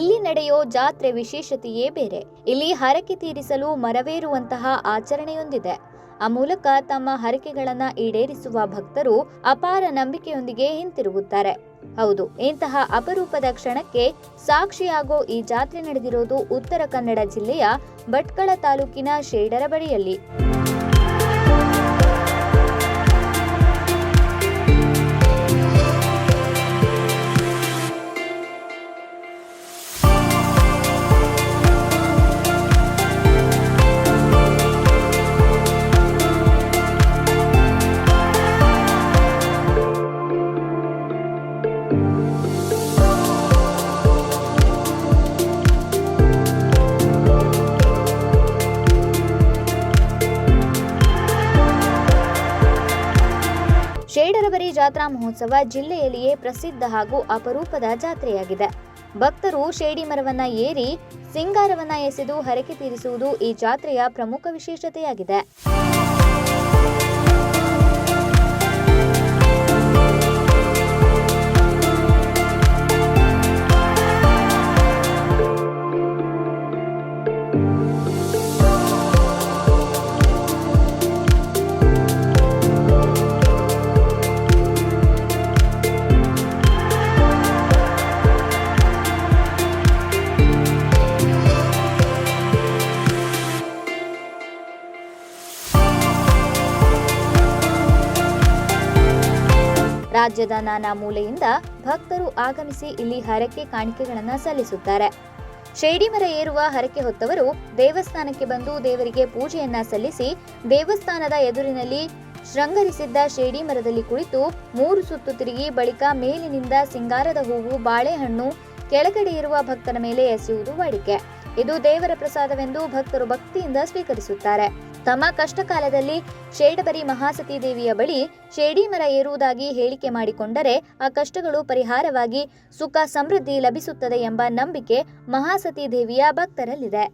ನಡೆಯೋ ಜಾತ್ರೆ ವಿಶೇಷತೆಯೇ ಬೇರೆ. ಇಲ್ಲಿ ಹರಕೆ ತೀರಿಸಲು ಮರವೇರುವಂತಹ ಆಚರಣೆಯೊಂದಿದೆ. ಆ ಮೂಲಕ ತಮ್ಮ ಹರಕೆಗಳನ್ನ ಈಡೇರಿಸುವ ಭಕ್ತರು ಅಪಾರ ನಂಬಿಕೆಯೊಂದಿಗೆ ಹಿಂತಿರುಗುತ್ತಾರೆ. ಹೌದು, ಇಂತಹ ಅಪರೂಪದ ಕ್ಷಣಕ್ಕೆ ಸಾಕ್ಷಿಯಾಗೋ ಈ ಜಾತ್ರೆ ನಡೆದಿರೋದು ಉತ್ತರ ಕನ್ನಡ ಜಿಲ್ಲೆಯ ಭಟ್ಕಳ ತಾಲೂಕಿನ ಶೇಡರ ಬಳಿಯಲ್ಲಿ ಶೇಡರಬರಿ ಜಾತ್ರಾ ಮಹೋತ್ಸವ ಜಿಲ್ಲೆಯಲ್ಲಿಯೇ ಪ್ರಸಿದ್ಧ ಹಾಗೂ ಅಪರೂಪದ ಜಾತ್ರೆಯಾಗಿದೆ. ಭಕ್ತರು ಶೇಡಿ ಮರವನ್ನ ಏರಿ ಸಿಂಗಾರವನ್ನ ಎಸೆದು ಹರಕೆ ತೀರಿಸುವುದು ಈ ಜಾತ್ರೆಯ ಪ್ರಮುಖ ವಿಶೇಷತೆಯಾಗಿದೆ. ರಾಜ್ಯದ ನಾನಾ ಮೂಲೆಯಿಂದ ಭಕ್ತರು ಆಗಮಿಸಿ ಇಲ್ಲಿ ಹರಕೆ ಕಾಣಿಕೆಗಳನ್ನು ಸಲ್ಲಿಸುತ್ತಾರೆ. ಶೇಡಿ ಮರ ಏರುವ ಹರಕೆ ಹೊತ್ತವರು ದೇವಸ್ಥಾನಕ್ಕೆ ಬಂದು ದೇವರಿಗೆ ಪೂಜೆಯನ್ನ ಸಲ್ಲಿಸಿ ದೇವಸ್ಥಾನದ ಎದುರಿನಲ್ಲಿ ಶೃಂಗರಿಸಿದ್ದ ಶೇಡಿ ಮರದಲ್ಲಿ ಕುಳಿತು ಮೂರು ಸುತ್ತು ತಿರುಗಿ ಬಳಿಕ ಮೇಲಿನಿಂದ ಸಿಂಗಾರದ ಹೂವು, ಬಾಳೆಹಣ್ಣು, ಕೆಳಗಡೆ ಇರುವ ಭಕ್ತರ ಮೇಲೆ ಎಸೆಯುವುದು ವಾಡಿಕೆ. ಇದು ದೇವರ ಪ್ರಸಾದವೆಂದು ಭಕ್ತರು ಭಕ್ತಿಯಿಂದ ಸ್ವೀಕರಿಸುತ್ತಾರೆ. ತಮ್ಮ ಕಷ್ಟ ಕಾಲದಲ್ಲಿ ಶೇಡಬರಿ ಮಹಾಸತಿ ದೇವಿಯ ಬಳಿ ಶೇಡಿ ಮರ ಏರುವುದಾಗಿ ಹೇಳಿಕೆ ಮಾಡಿಕೊಂಡರೆ ಆ ಕಷ್ಟಗಳು ಪರಿಹಾರವಾಗಿ ಸುಖ ಸಮೃದ್ಧಿ ಲಭಿಸುತ್ತದೆ ಎಂಬ ನಂಬಿಕೆ ಮಹಾಸತಿ ದೇವಿಯ ಭಕ್ತರಲ್ಲಿದೆ.